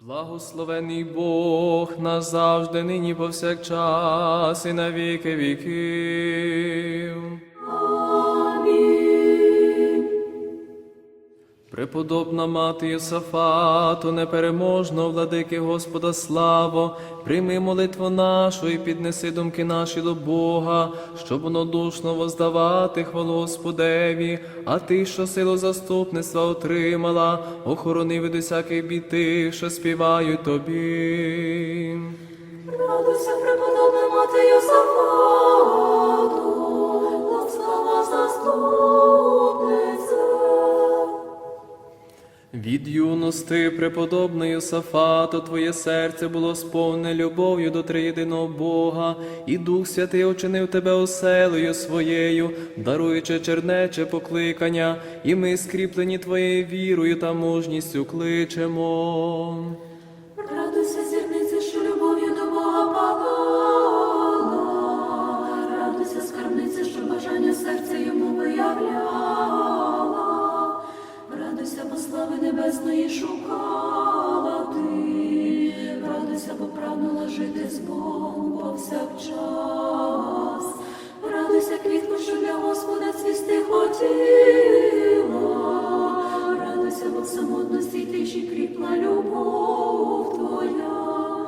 Благословений Бог назавжди, нині повсякчас і на віки віків. Преподобна мати Йосафату, непереможного владики Господа славо, прийми молитву нашу і піднеси думки наші до Бога, щоб однодушно воздавати хвалу Господеві, а ти, що силу заступництва отримала, охорони від усяких біти, що співають тобі. Радуйся, преподобна мати Йосафату, Від юності преподобної Сафато, Твоє серце було сповне любов'ю до триєдиного Бога, і Дух Святий очинив тебе оселею своєю, даруючи чернече покликання, і ми, скріплені Твоєю вірою та мужністю, кличемо. Небесної шукала ти. Радуйся, бо прагнула жити з Богом повсякчас. Радуйся, квітку, що для Господа цвісти хотіла. Радуйся, бо в самотності тиші кріпла любов твоя.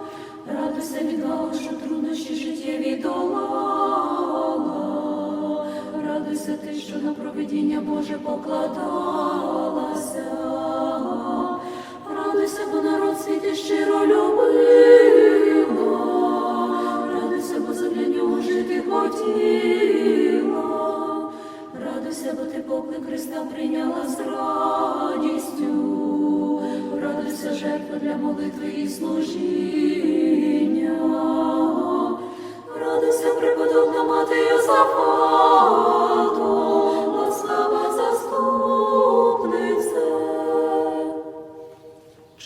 Радуйся, відвага, що труднощі життєві долала. Радуйся ти, що на провидіння Боже покладалася. Радуйся, бо народ світи щиро любила. Радуйся, бо задля нього жити хотіла. Радуйся, бо ти поклик Христа прийняла з радістю. Радуйся, жертва для молитви і служіння. Радуйся, преподобна мати Йосафату,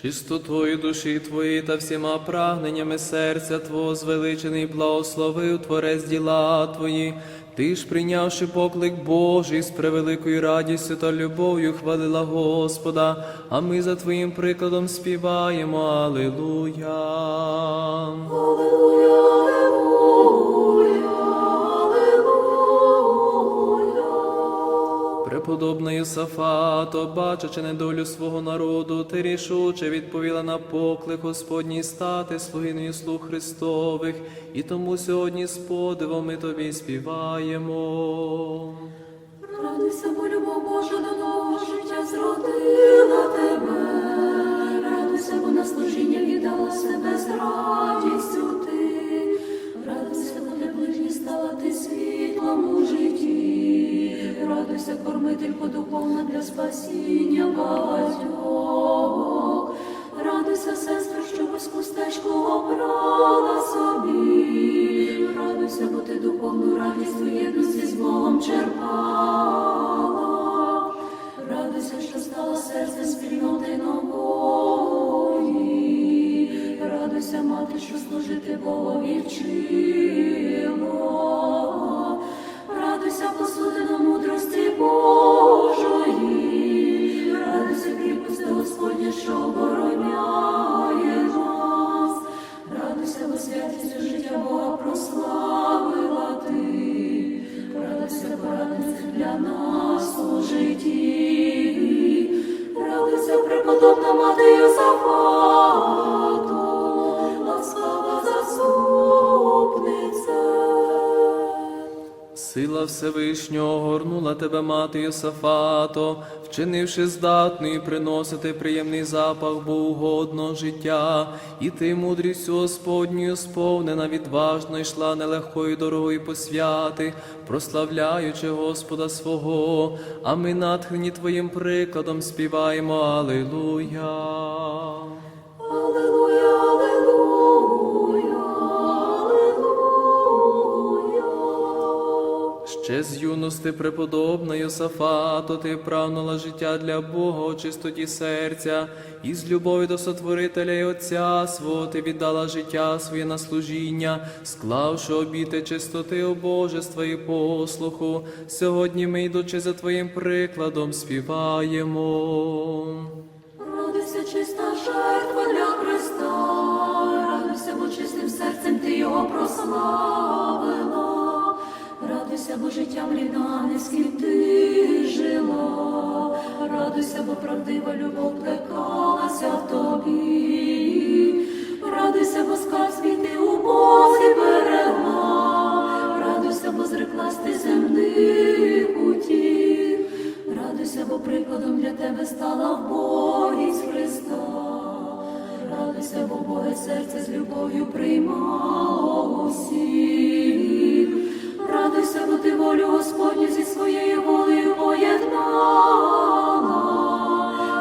Чистотою душі Твої та всіма прагненнями серця Твого звеличений благословив Творець діла Твої. Ти ж, прийнявши поклик Божий, з превеликою радістю та любов'ю хвалила Господа, а ми за Твоїм прикладом співаємо. Аллилуйя, аллилуйя, Преподобна Йосафато, бачачи недолю свого народу, ти рішуче відповіла на поклик Господній стати слугиною слуг Христових, і тому сьогодні з подивом ми тобі співаємо. Радуйся, бо любов Божа до нового життя зродила тебе. Радуйся, бо на служіння віддала себе з радістю ти. Радуйся, бо для ближні стала ти світлом житті. Радуйся, кормителько духовна для спасіння багатьох. Радуйся, сестра, що вузьку стежку обрала собі. Радуйся, бо ти духовну радість у єдності з Богом черпала. Радуйся, що стала серце спільноти нової. Радуйся, мати, що служити Богові вчила. Всевишнього горнула тебе, мати Йосафато, вчинивши здатною приносити приємний запах богоугодного життя, і ти, мудрістю Господньою, сповнена відважно йшла нелегкою дорогою посвяти, прославляючи Господа свого, а ми, натхнені Твоїм прикладом, співаємо. Алилуя. Ще з юності преподобна Йосафато ти прагнула життя для Бога у чистоті серця, і з любові до Сотворителя і Отця свого ти віддала життя своє на служіння, склавши обіти чистоти обожества і послуху. Сьогодні ми, йдучи за Твоїм прикладом, співаємо. Родився чиста жертва для Христа, радуйся, бо чистим серцем ти його прославила рідна, не з ким ти жила. Радуйся, бо правдива любов плекалася в тобі. Радуйся, бо свій ти у Бозі берегла. Радуйся, бо зреклась ти земних утіх. Радуйся, бо прикладом для тебе стала вбогість Христа. Радуйся, бо Боге серце з любов'ю приймало усіх. Радуйся, бо ти волю Господню зі своєю волею поєднала.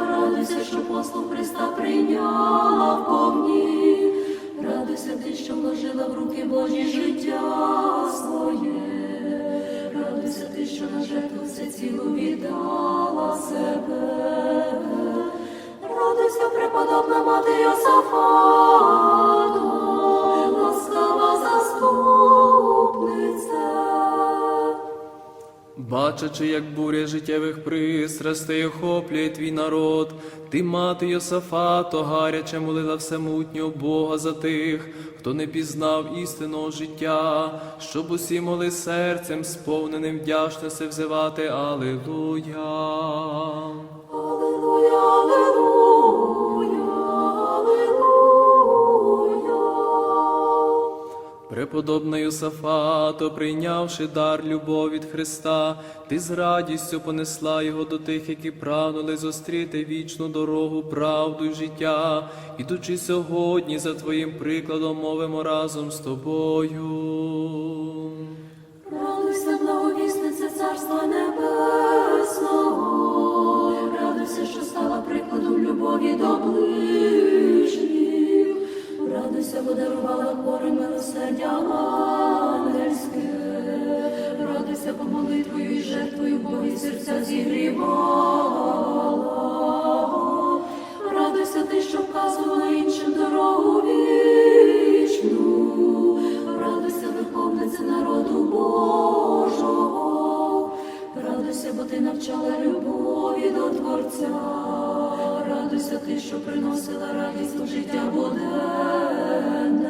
Радуйся, що послуг Христа прийняла в повні. Радуйся ти, що вложила в руки Божі життя своє. Радуйся ти, що на жертву все цілу віддала себе. Радуйся, преподобна мати Йосафату, ласкава заступниця. Бачачи, як буря життєвих пристрастей охоплює твій народ, ти, мати Йосафато, гаряче молила всемутнього Бога за тих, хто не пізнав істинного життя, щоб усі моли серцем сповненим вдячності взивати Алилуя. Аллилуйя, аллилуйя, аллилуйя. Преподобна Йосафато, прийнявши дар любові від Христа, ти з радістю понесла його до тих, які прагнули зустріти вічну дорогу, правду й життя, ідучи сьогодні за твоїм прикладом, мовимо разом з тобою. Радуйся, бо дарувала хворим милосердя ангельське. Радуйся, бо молитвою і жертвою Бої серця зігрівала. Радуйся ти, що вказувала іншим дорогу вічну. Радуйся, виховниця народу Божого. Радуйся, бо ти навчала любові до Творця. Радуйся ти, що приносила радість у життя буденне.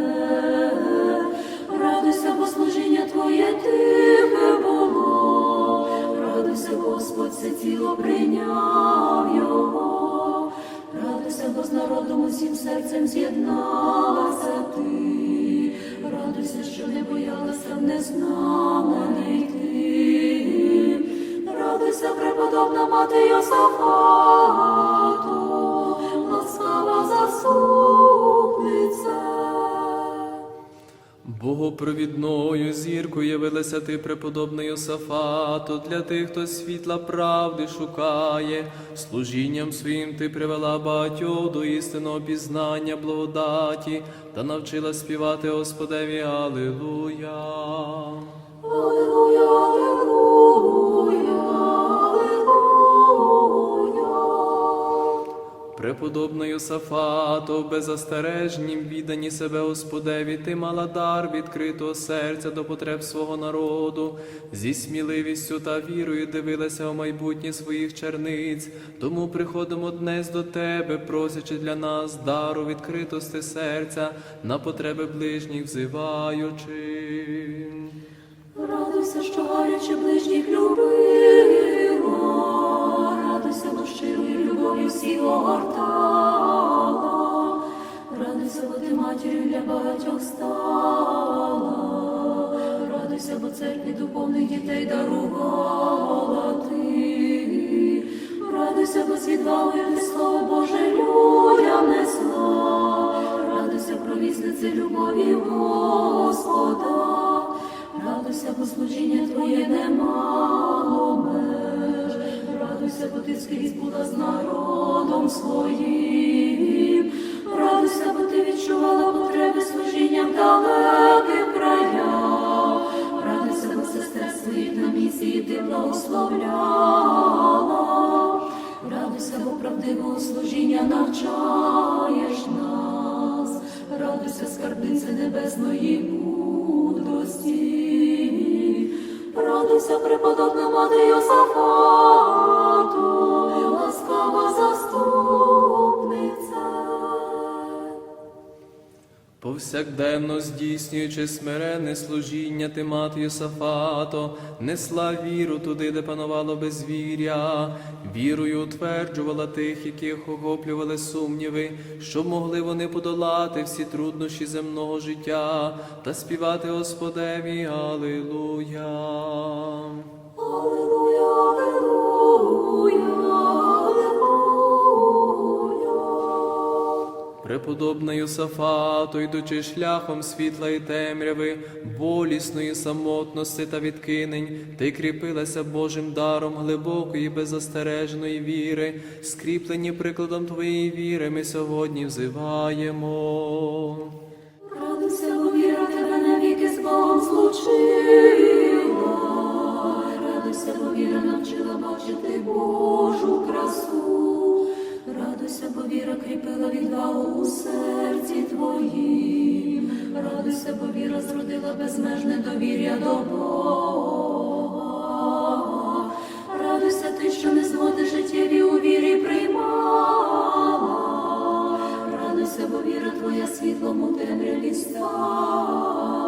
Радуйся, бо служіння твоє тихе було. Радуйся, Господь, все тіло прийняв його. Радуйся, бо з народом усім серцем з'єдналася ти. Радуйся, що не боялася в незнане йти. Радуйся, преподобна мати Йосафату, Богопровідною зіркою явилася ти, преподобна Йосафато, для тих, хто світла правди шукає. Служінням своїм ти привела багатьох до істинного пізнання благодаті та навчила співати Господеві Алилуя. Аллилуйя, аллилуйя, Преподобна Йосафато, в беззастережнім віддані себе Господеві, ти мала дар відкритого серця до потреб свого народу, зі сміливістю та вірою дивилася у майбутнє своїх черниць. Тому приходимо днес до тебе, просячи для нас дару відкритости серця на потреби ближніх взиваючи. Радуйся, що гаряче ближніх любила, радуйся, бо щирою любов'ю всіх огортала, радуйся, бо ти матір'ю для багатьох стала, радуйся, бо церкві духовних дітей дарувала ти, радуйся, бо з відвагою ти слово Боже людям несла, радуйся, провіснице любові Господа. Радуйся, бо служіння твоє немало. Радуйся, бо ти скрізь була з народом своїм. Радуйся, бо ти відчувала потреби служіння в далеких краях. Радуйся, бо сестер своїх на місії ти благословляла. Радуйся, бо правдивого служіння навчаєш нас. Радуйся, скарбниця небесної мудрості. Радуйся, преподобна мати Йосафату, Повсякденно здійснюючи смирене служіння ти мати Йосафато, несла віру туди, де панувало безвір'я, вірою утверджувала тих, яких охоплювали сумніви, щоб могли вони подолати всі труднощі земного життя та співати Господеві. Аллилуйя, Аллилуйя, Преподобна Юсафато, йдучи шляхом світла і темряви, болісної самотності та відкинень, ти кріпилася Божим даром глибокої, беззастережної віри, скріплені прикладом твоєї віри, ми сьогодні взиваємо. Радуйся, бо віра тебе навіки з Богом злучила. Радуйся, бо віра навчила бачити Божу красу. Радуйся, бо віра кріпила відвагу у серці твоїм. Радуйся, бо віра зродила безмежне довір'я до Бога. Радуйся ти, що не згоди життєві у вірі приймала. Радуйся, бо віра твоя світлом у темряві стала.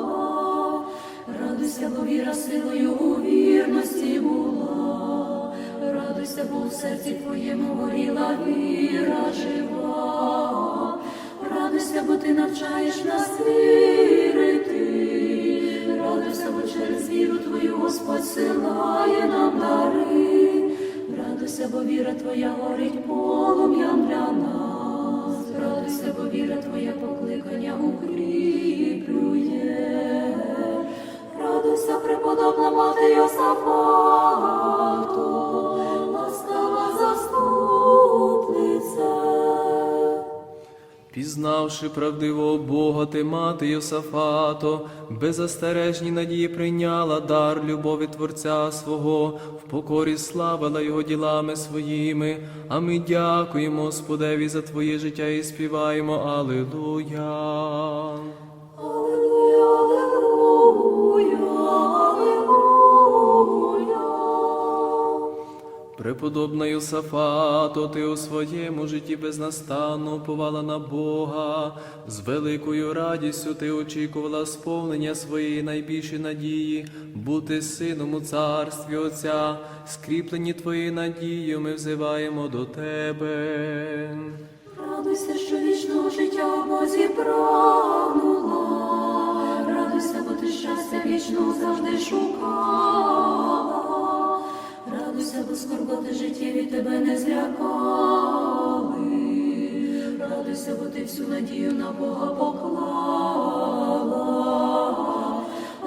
Радуйся, бо віра силою у вірності була. Радуйся, бо в серці твоєму горіла віра жива. Радуйся, бо ти навчаєш нас вірити. Радуйся, бо через віру твою Господь силає нам дари. Радуйся, бо віра твоя горить полум'ям для нас. Радуйся, бо віра твоя покликання укріплює. Радуйся, преподобна мати Йосафату, Пізнавши правдивого Бога, ти мати Йосафато, беззастережні надії прийняла дар любові Творця свого, в покорі славила Його ділами своїми, а ми дякуємо Господеві за Твоє життя і співаємо Алилуя. Преподобна Йосафато, ти у своєму житті безнастанно уповала на Бога, з великою радістю ти очікувала сповнення своєї найбільшої надії, бути сином у царстві Отця, скріплені твоєю надією, ми взиваємо до тебе. Радуйся, що вічного життя в Бозі прагнула. Радуйся, бо ти щастя вічного завжди шукала. Бо скорботи життєві тебе не злякали. Радуйся, бо ти всю надію на Бога поклала.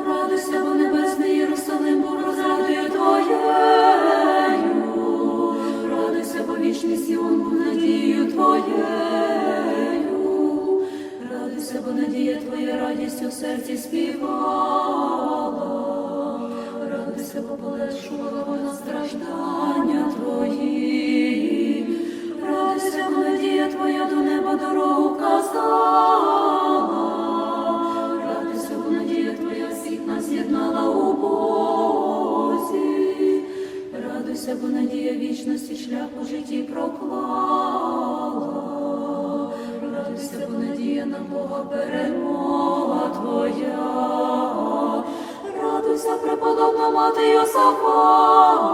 Радуйся, бо небесний Єрусалим був розрадою твоєю. Радуйся, бо вічний Сіон був надією твоєю. Радуйся, бо надія твоя радість у серці співала. Радуйся, бо полегшувала перемога твоя. Радуйся, преподобна мати Йосафату,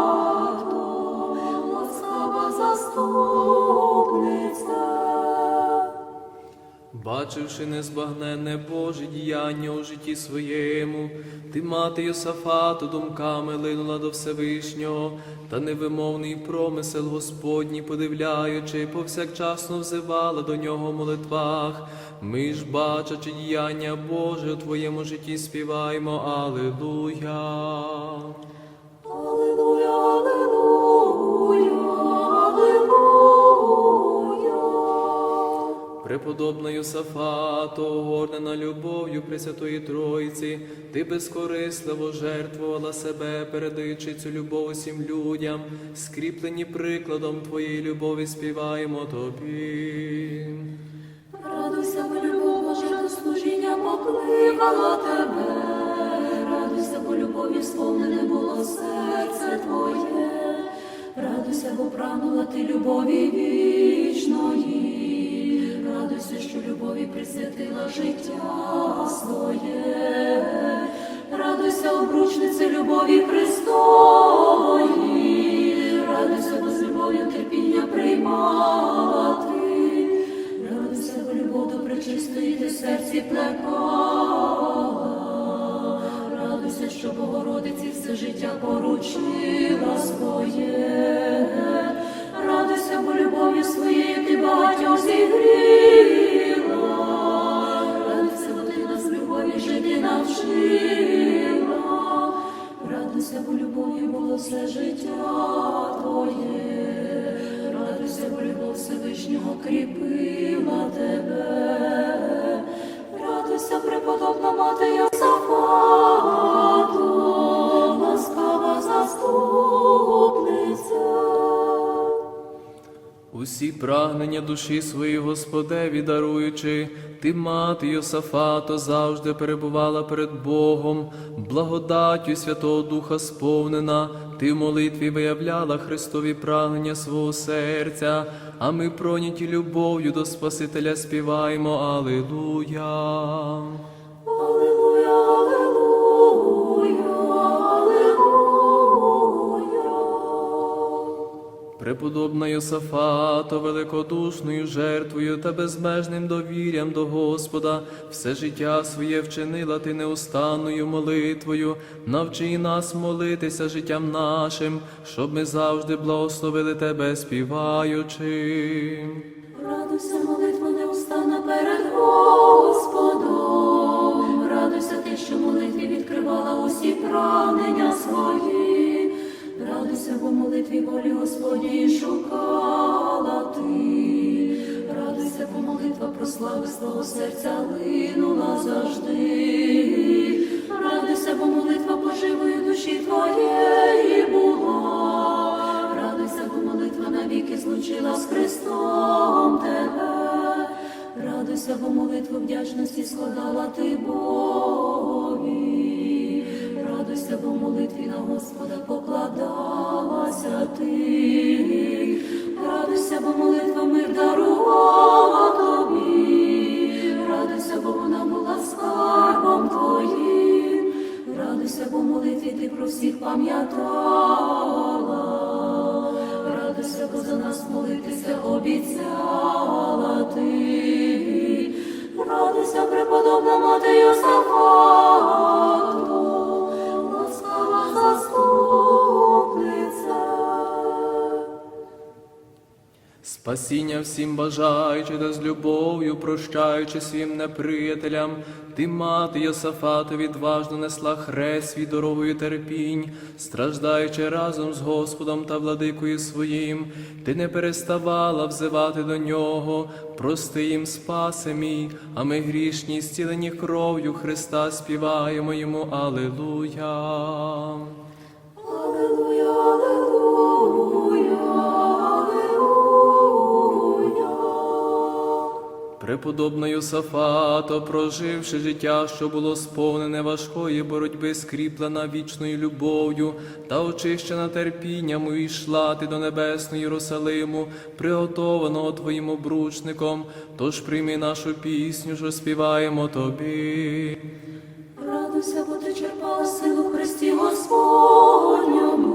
ласкава заступниця. Бачивши незбагненне Боже діяння у житті своєму, ти, мати Йосафату, думками линула до Всевишнього, та невимовний промисел Господній, подивляючи, повсякчасно взивала до нього молитвах. Ми ж, бачачи діяння Боже у твоєму житті, співаємо Алилуя. Аллилуйя, аллилуйя, аллилуйя. Преподобна Юсафато, огорнена любов'ю Пресвятої Тройці, ти безкорисливо жертвувала себе, передаючи цю любов усім людям, скріплені прикладом твоєї любові, співаємо тобі. Радуйся, бо любов Божа до служіння покликала тебе. Радуйся, бо любові сповнене було серце твоє. Радуйся, бо прагнула ти любові вічної. Радуйся, що любові присвятила життя своє. Радуйся, обручнице любові Христової, радуйся, бо з любов'ю терпіння приймала серці плекала, радуйся, що Богородиці все життя поручила своє, радуйся, бо любов'ю своєю ти багатьох зігріла, радуйся, бо ти нас любові жити навчила, радуйся, бо любов'ю було все життя твоє, радуйся, бо любов Всевишнього кріпила тебе, радуйся, преподобна мати Йосафату, ласкава заступниця. Усі прагнення душі своїй Господеві даруючи, ти, мати Йосафато, завжди перебувала перед Богом, благодаттю Святого Духа сповнена, ти в молитві виявляла Христові прагнення свого серця, а ми проняті любов'ю до Спасителя співаємо Алилуя. Преподобна Йосафато, великодушною жертвою та безмежним довір'ям до Господа, все життя своє вчинила ти неустанною молитвою, навчи нас молитися життям нашим, щоб ми завжди благословили тебе, співаючи. Молитві волі Господній шукала ти. Радуйся, бо молитва про слави свого серця линула завжди. Радуйся, бо молитва поживої душі твоєї була. Радуйся, бо молитва навіки злучила з Христом тебе. Радуйся, бо молитву вдячності складала ти Богові. Радуйся, бо молитві пам'ятала. Радуйся, бо за нас молитися обіцяла ти. Радуйся, преподобна мати Йосафату, Спасіння всім бажаючи та з любов'ю прощаючи своїм неприятелям, ти, мати Йосафату, відважно несла хрест свій дорогою терпінь, страждаючи разом з Господом та владикою своїм, ти не переставала взивати до нього, прости їм спаси мій, а ми грішні, зцілені кров'ю Христа співаємо йому Алилуя. Преподобна Йосафато, проживши життя, що було сповнене важкої боротьби, скріплена вічною любов'ю та очищена терпінням, увійшла ти до небесної Єрусалиму, приготованого твоїм обручником. Тож прийми нашу пісню, що співаємо тобі. Радуйся, бо ти черпала силу Христі Господньому.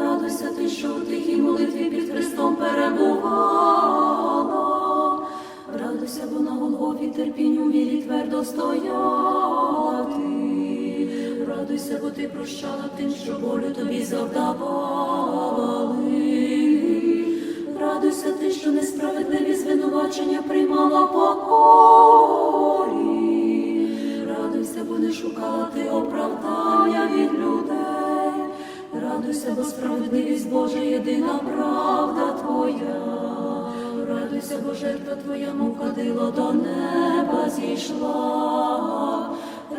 Радуйся ти, що в тихій молитві під Христом перебувала. Радуйся, бо на терпінь у вірі твердо стояла. Радуйся, бо ти прощала тим, що болю тобі завдавали. Радуйся ти, що несправедливі звинувачення приймала покорі. Радуйся, бо не шукала ти оправдання від людей. Радуйся, бо справедливість Божа єдина правда твоя. Радуйся, бо жертва твоя, мов до неба зійшла.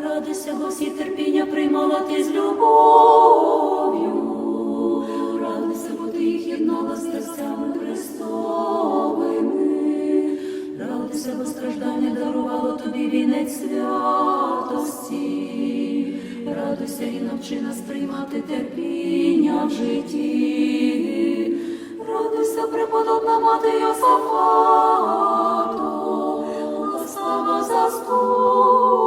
Радуйся, бо всі терпіння приймала ти з любов'ю. Радуйся, бо ти їх єднала з серцями Христовими. Радуйся, бо страждання дарувало тобі вінець святості. Радуйся і навчи нас приймати терпіння в житті. Радуйся, преподобна мати Йосафату, слава заступниця.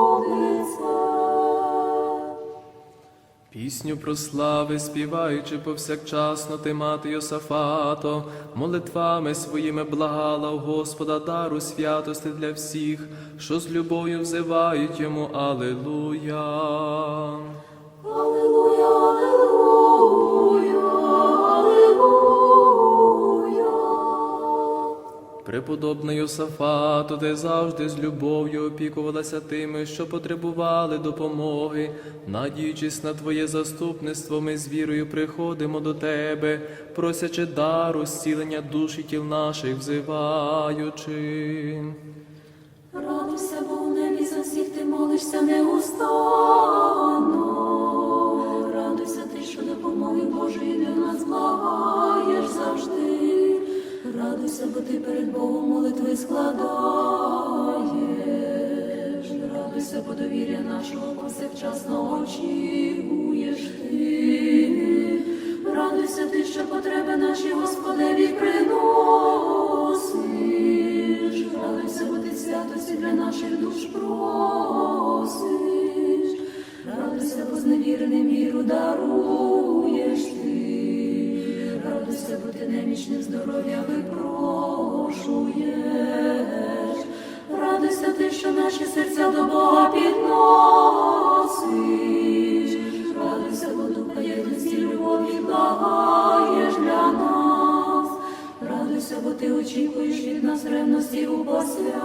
Пісню про слави співаючи повсякчасно ти, мати Йосафато, молитвами своїми благала у Господа дару святости для всіх, що з любов'ю взивають йому Алилуя. Алилуя. Преподобна Йосафато, ти завжди з любов'ю опікувалася тими, що потребували допомоги. Надіючись на Твоє заступництво, ми з вірою приходимо до Тебе, просячи дару зцілення душ і тіл наших, взиваючи. Радуйся, бо в небі за всіх ти молишся неустанно. Радуйся ти, що допомоги Божої для нас завжди. Радуйся, бо ти перед Богом молитви складаєш. Радуйся, бо довір'я нашого повсякчасно очікуєш ти. Радуйся ти, що потреби наші Господеві приносиш. Радуйся, бо ти святості для наших душ просиш. Радуйся, бо зневіреним віру даруєш Немічним здоров'я випрошуєш. Радуйся ти, що наші серця до Бога підносиш. Радуйся, бо духа єдності любові благаєш для нас. Радуйся, бо ти очікуєш від нас ревності у посвяті.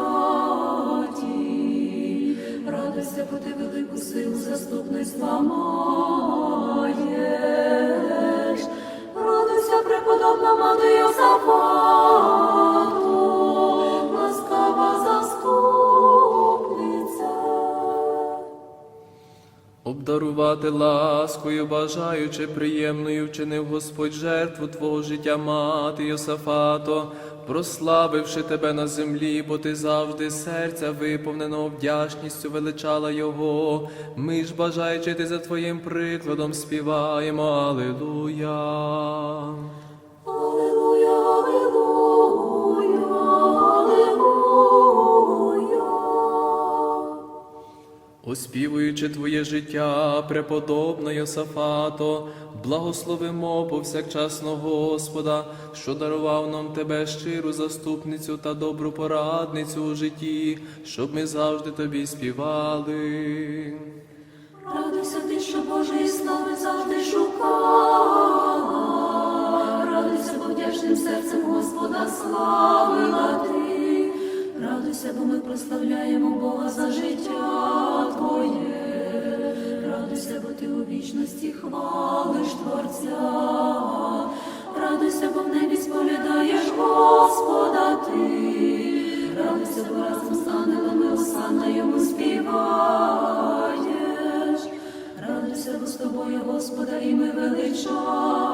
Радуйся, бо ти велику силу заступництва маєш. Обдарувати ласкою, бажаючи приємною, вчинив Господь жертву Твого життя, мати Йосафато, прославивши тебе на землі, бо ти завжди серця виповненого вдячністю величала Його. Ми ж, бажаючи ти за Твоїм прикладом, співаємо. Аллилуйя, Оспівуючи Твоє життя, преподобна Йосафато, благословимо повсякчасно Господа, що дарував нам Тебе щиру заступницю та добру порадницю у житті, щоб ми завжди Тобі співали. Радуйся ти, що Божої слави завжди шукала. Радуйся, бо вдячним серцем Господа славила ти. Радуйся, бо ми прославляємо Бога за життя Твоє. Радуйся, бо ти у вічності хвалиш Творця. Радуйся, бо в небі споглядаєш Господа ти. Радуйся, бо разом з ангелами осанна йому співаєш. Радуйся, бо з тобою, Господа, і ми величаємо.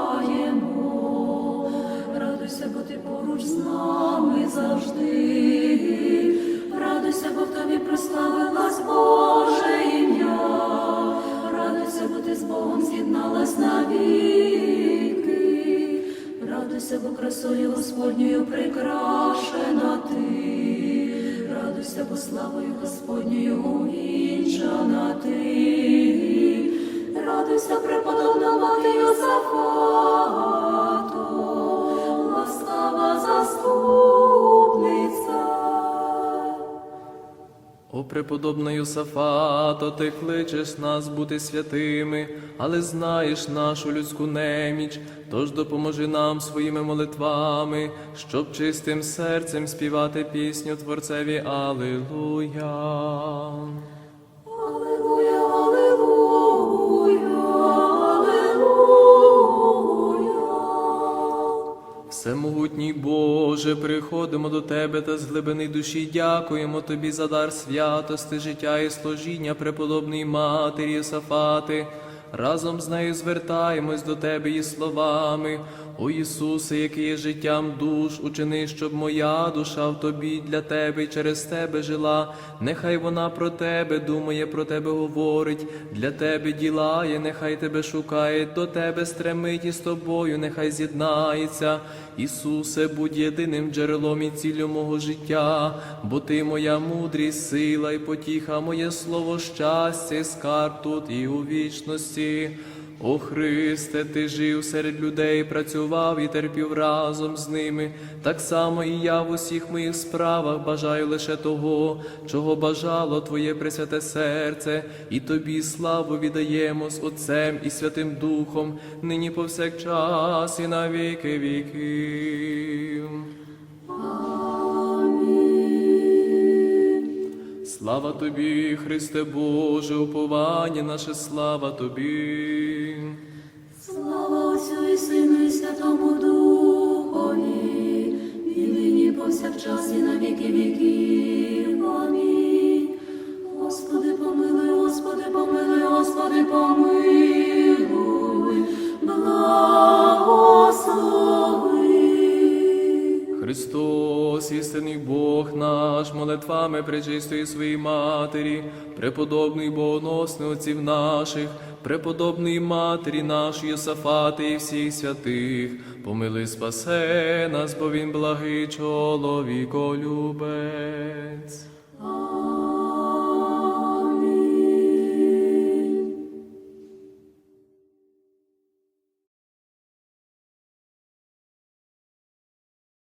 Красою Господньою прикрашена ти. Радуйся, бо славою Господньою увінчана ти. Радуйся, преподобна мати Йосафату, Преподобна Юсафато, ти кличеш нас бути святими, але знаєш нашу людську неміч, тож допоможи нам своїми молитвами, щоб чистим серцем співати пісню Творцеві Алилуя. Всемогутній Боже, приходимо до Тебе та з глибини душі дякуємо Тобі за дар святости, життя і служіння преподобної Матері Сафати. Разом з нею звертаємось до Тебе і словами. О Ісусе, який є життям душ, учини, щоб моя душа в Тобі для Тебе і через Тебе жила. Нехай вона про Тебе думає, про Тебе говорить, для Тебе ділає, нехай Тебе шукає, до Тебе стремить і з тобою, нехай з'єднається. Ісусе, будь єдиним джерелом і ціллю мого життя, бо Ти моя мудрість, сила і потіха, моє слово щастя, і скарб тут і у вічності. О Христе, ти жив серед людей, працював і терпів разом з ними. Так само і я в усіх моїх справах бажаю лише того, чого бажало Твоє пресвяте серце, і тобі славу віддаємо з Отцем і Святим Духом, нині повсякчас і на віки віків. Слава тобі, Христе Боже, уповання наше, слава тобі. Слава Отцю і Сину і Святому Духові, і нині повсякчас і на віки віків. Амінь. Молитвами пречистої своїй Матері, преподобний богоносний отців наших, преподобний Матері нашої Йосафати і всіх святих, помили спасе нас, бо він благий чоловіколюбець.